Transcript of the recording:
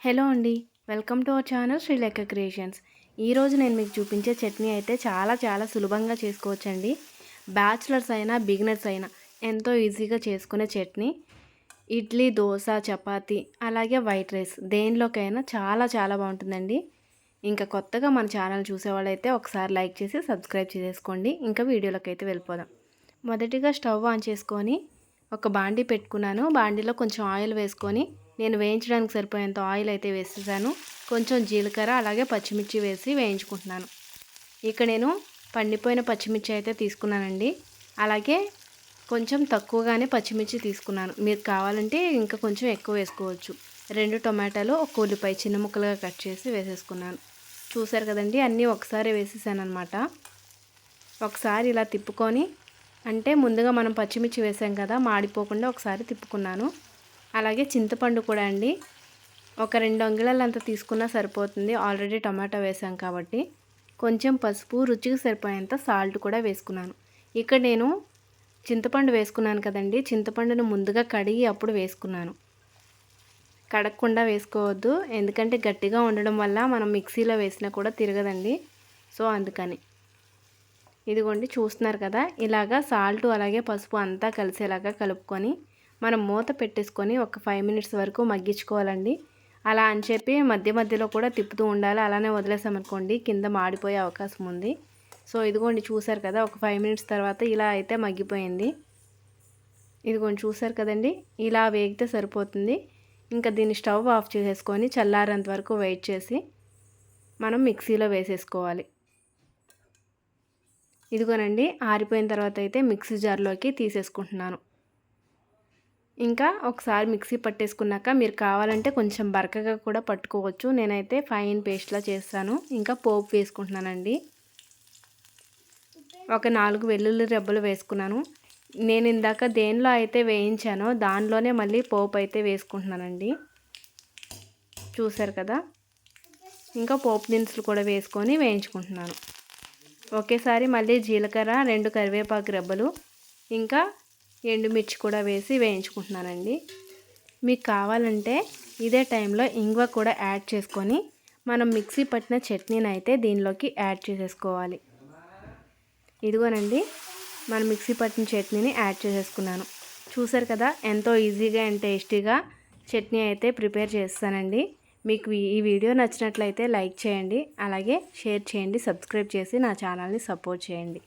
Hello అండి welcome to our channel Srilekha creations. ఈరోజు నేను మీకు చూపించే చట్నీ అయితే చాలా చాలా సులభంగా చేసుకోవచ్చండి. బ్యాచిలర్స్ అయినా బిగినర్స్ అయినా ఎంతో ఈజీగా చేసుకునే చట్నీ. ఇడ్లీ దోశ చపాతి అలాగే వైట్ రైస్ దేనిలోకైనా చాలా చాలా బాగుంటుందండి. ఇంకా కొత్తగా మన ఛానల్ చూసేవాళ్ళైతే ఒకసారి లైక్ చేసి సబ్స్క్రైబ్ చేసేసుకోండి ఇంకా వీడియోలోకి అయితే వెళ్ళిపోదాం. మొదటిగా స్టవ్ ఆన్ చేసుకొని ఒక బాండీ పెట్టుకున్నాను. బాండీలో కొంచెం ఆయిల్ వేసుకొని నేను వేయించడానికి సరిపోయేంత ఆయిల్ అయితే వేసేసాను. కొంచెం జీలకర్ర అలాగే పచ్చిమిర్చి వేసి వేయించుకుంటున్నాను. ఇక నేను పండిపోయిన పచ్చిమిర్చి అయితే తీసుకున్నానండి. అలాగే కొంచెం తక్కువగానే పచ్చిమిర్చి తీసుకున్నాను. మీరు కావాలంటే ఇంకా కొంచెం ఎక్కువ వేసుకోవచ్చు. రెండు టొమాటోలు ఒక ఉల్లిపాయ చిన్న ముక్కలుగా కట్ చేసి వేసేసుకున్నాను. చూసారు కదండి అన్నీ ఒకసారి వేసేసాను అనమాట ఒకసారి ఇలా తిప్పుకొని అంటే ముందుగా మనం పచ్చిమిర్చి వేసాం కదా మాడిపోకుండా ఒకసారి తిప్పుకున్నాను. అలాగే చింతపండు కూడా అండి. ఒక రెండు అంగుళాలు అంత తీసుకున్నా సరిపోతుంది. ఆల్రెడీ టమాటా వేసాం కాబట్టి. కొంచెం పసుపు రుచికి సరిపోయేంత సాల్ట్ కూడా వేసుకున్నాను. ఇక్కడ నేను చింతపండు వేసుకున్నాను కదండి. చింతపండును ముందుగా కడిగి అప్పుడు వేసుకున్నాను. కడగకుండా వేసుకోవద్దు. ఎందుకంటే గట్టిగా ఉండడం వల్ల మనం మిక్సీలో వేసినా కూడా తిరగదండి. సో అందుకని. ఇదిగోండి చూస్తున్నారు కదా. ఇలాగా సాల్ట్ అలాగే పసుపు అంతా కలిసేలాగా కలుపుకొని మనం మూత పెట్టేసుకొని ఒక ఫైవ్ మినిట్స్ వరకు మగ్గించుకోవాలండి. అలా అని చెప్పి మధ్య మధ్యలో కూడా తిప్పుతూ ఉండాలి. అలానే వదిలేసామనుకోండి కింద మాడిపోయే అవకాశం ఉంది. సో ఇదిగోండి చూసారు కదా ఒక ఫైవ్ మినిట్స్ తర్వాత ఇలా అయితే మగ్గిపోయింది. ఇదిగోండి చూసారు కదండి ఇలా వేగితే సరిపోతుంది. ఇంకా దీన్ని స్టవ్ ఆఫ్ చేసేసుకొని చల్లారేంత వరకు వెయిట్ చేసి మనం మిక్సీలో వేసేసుకోవాలి. ఇదిగోనండి ఆరిపోయిన తర్వాత అయితే మిక్సీ జార్లోకి తీసేసుకుంటున్నాను. ఇంకా ఒకసారి మిక్సీ పట్టేసుకున్నాక మీరు కావాలంటే కొంచెం బరకగా కూడా పట్టుకోవచ్చు. నేనైతే ఫైన్ పేస్ట్లా చేస్తాను. ఇంకా పోపు వేసుకుంటున్నానండి. ఒక నాలుగు వెల్లుల్లి రెబ్బలు వేసుకున్నాను. నేను ఇందాక దేనిలో అయితే వేయించానో దానిలోనే మళ్ళీ పోపు అయితే వేసుకుంటున్నానండి. చూసారు కదా? ఇంకా పోపు దినుసులు కూడా వేసుకొని వేయించుకుంటున్నాను. ఒకేసారి మళ్ళీ జీలకర్ర రెండు కరివేపాకు రెబ్బలు ఇంకా ఎండుమిర్చి కూడా వేసి వేయించుకుంటున్నానండి. మీకు కావాలంటే ఇదే టైంలో ఇంగువ కూడా యాడ్ చేసుకొని మనం మిక్సీ పట్టిన చట్నీని అయితే దీనిలోకి యాడ్ చేసేసుకోవాలి. ఇదిగోనండి మనం మిక్సీ పట్టిన చట్నీని యాడ్ చేసేసుకున్నాను. చూసారు కదా ఎంతో ఈజీగా అండ్ టేస్టీగా చట్నీ అయితే ప్రిపేర్ చేస్తానండి. మీకు ఈ వీడియో నచ్చినట్లయితే లైక్ చేయండి అలాగే షేర్ చేయండి సబ్స్క్రైబ్ చేసి నా ఛానల్ని సపోర్ట్ చేయండి.